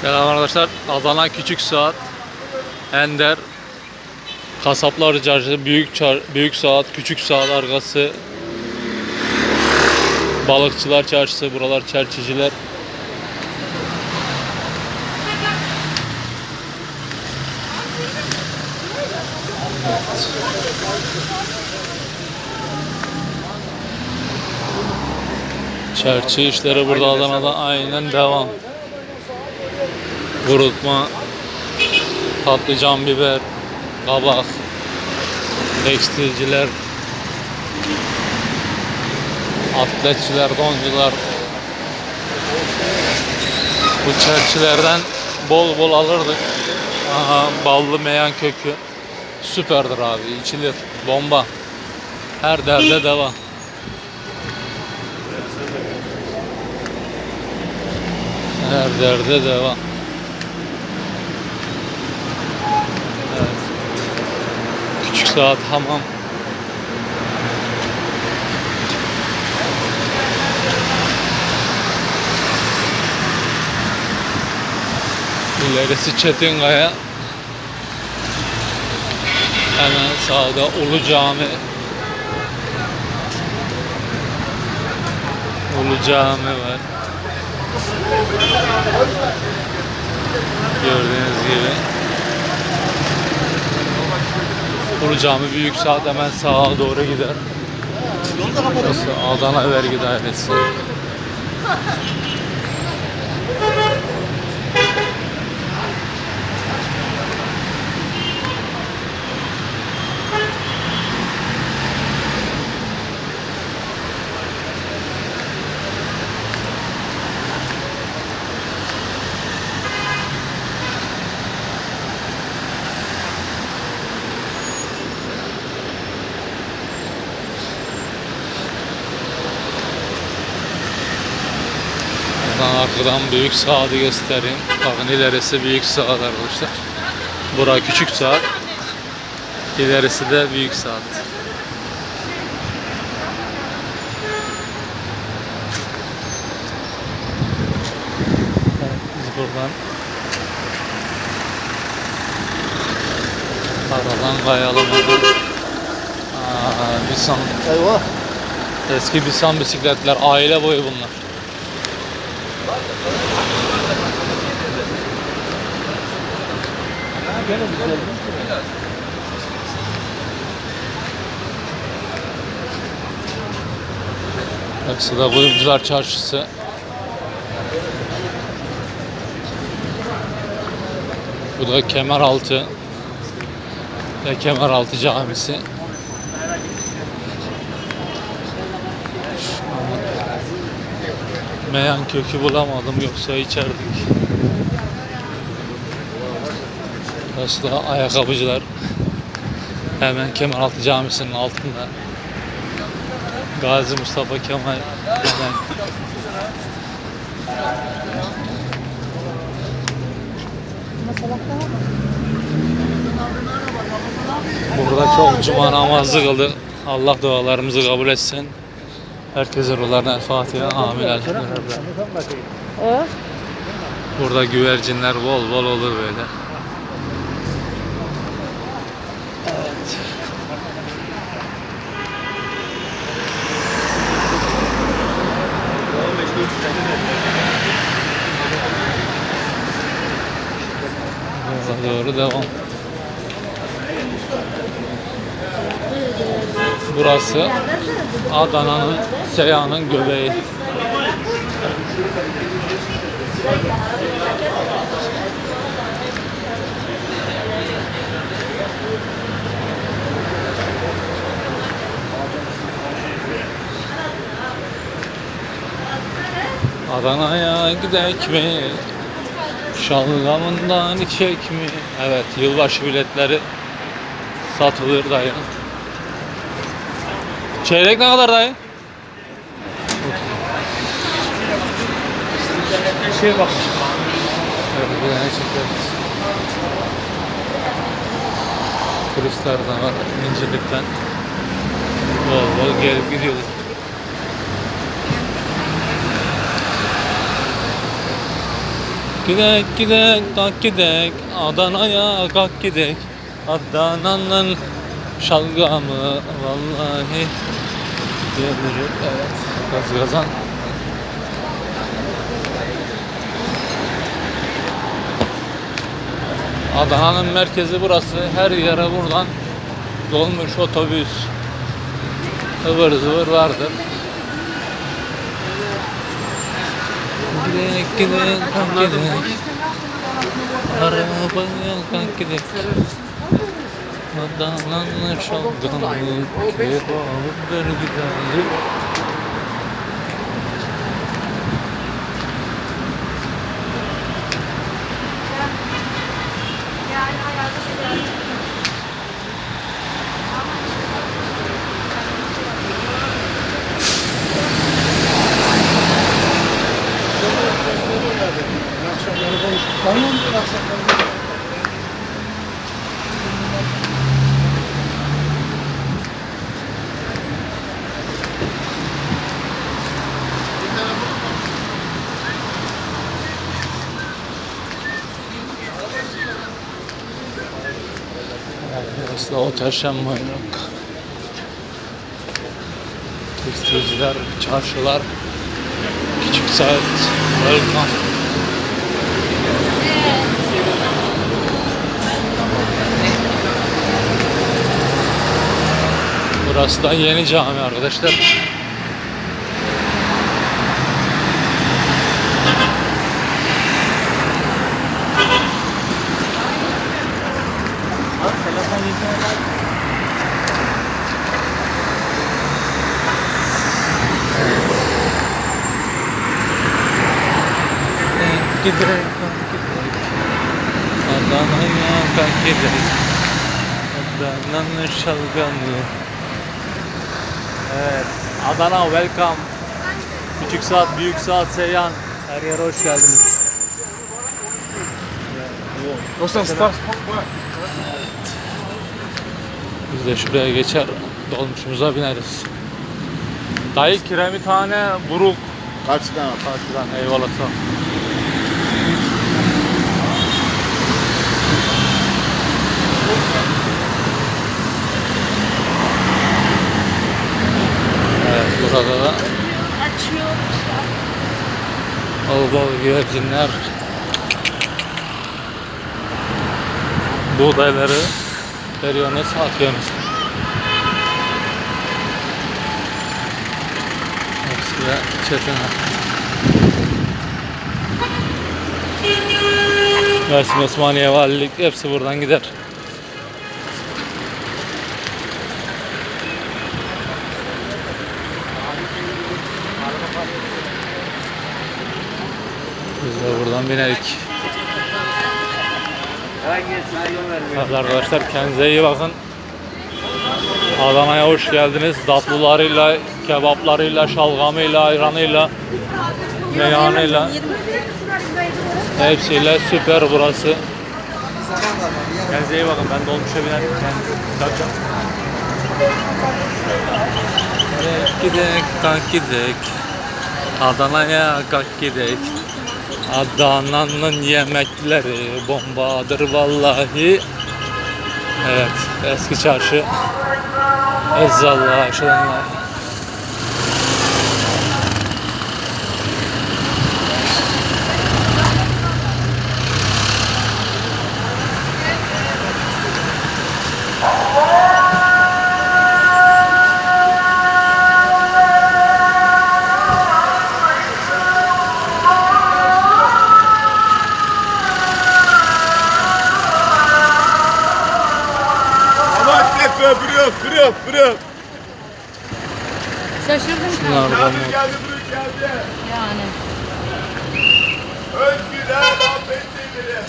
Selam arkadaşlar. Adana Küçük Saat, Ender, Kasaplar Çarşısı, Büyük Çar Büyük Saat, Küçük Saat arkası, Balıkçılar Çarşısı, buralar çerçiciler. Çerçi işleri burada Adana'da aynen devam. Kurutma, patlıcan, biber, kabak, tekstilciler, atletçiler, doncular. Bu çerçilerden bol bol alırdık. Aha, ballı meyan kökü. Süperdir abi, içilir. Bomba. Her derde deva. Her derde deva. Evet. Küçük saat hamam. İlerisi Çetinkaya. Hemen sağda Ulu Cami. Ulu Cami var. Gördüğünüz gibi. Ulu Cami büyük saat hemen sağa doğru gider. Burası Adana Vergi Dairesi. Arkadan büyük saati göstereyim. Bakın ilerisi büyük saat arkadaşlar. Bura küçük saat. İlerisi de büyük saat. Biz buradan aradan kayalım hemen. Aa, Bisan. Eyvah. Eski Bisan bisikletler. Aile boyu bunlar. Gene güzel. Burası da Kuyumcular Çarşısı. Bu da Kemeraltı ve Kemeraltı Camisi. Meyan kökü bulamadım yoksa içerdik. Burası da ayakkabıcılar. Hemen Kemeraltı Camisi'nin altında. Gazi Mustafa Kemal hemen Burada çok cuma namazı kıldı. Allah dualarımızı kabul etsin. Herkese ruhlarına Fatiha. Amin. Elhamdülillah. Burada güvercinler bol bol olur böyle. Evet. Doğru devam. Burası Adana'nın Seyhan'ın göbeği. Adana'ya gidek mi? Şalgamından içek mi? Evet, yılbaşı biletleri satılır dayı. Çeyrek ne kadar dayı? Şey bak. Evet, bir tane çekeriz. Turistler de var İncirlik'ten. Bol bol gelip gidiyorlar. Gidek gidek kalk gidek Adana'ya kalk gidek Adana'nın şalgamı vallahi diyebilirim. Evet. Gaz gazan. Adana'nın merkezi burası. Her yere buradan dolmuş otobüs ıvır zıvır vardır. Gidek gidek kalk gidek Arabaya kalk gidek Adana'nın şalgamı Kebaptır güzeldir Burası da Otel Şenmaynak. Tekstilciler, çarşılar, küçük saat, welcome. Burası da yeni cami arkadaşlar. Giderek giderek Adana'ya kalk giderek Adana'nın şalgamı Evet Adana welcome. Küçük saat, büyük saat, Seyhan. Her yere hoş geldiniz. Biz de şuraya geçer dolmuşumuza bineriz. Dayı kiremithane buruk. Karşıdan. Karşıdan eyvallah sağ ol. Evet burada da bol bol güvercinler buğdayları veriyorsunuz atıyorsunuz. Hepsi de çetine. Mersin Osmaniye Valilik hepsi buradan gider. Biz de buradan binerik. Evet arkadaşlar kendinize iyi bakın. Adana'ya hoş geldiniz. Tatlılarıyla, kebaplarıyla, şalgamıyla, ayranıyla, meyhanıyla hepsiyle süper burası. Kendinize iyi bakın. Ben dolmuşa biner. Çarçam. Gidek, kalk gidek. Adana'ya kalk gidek. Adana'nın yemekleri bombadır vallahi. Evet, eski çarşı. Ezzallah aşılanlar. Git öpürüyor, öpürüyor, öpürüyor. Şaşırdım Bunlar kaldım. da Geldi, geldi, büyük geldi. Yani. Özgürler, affettiğleri.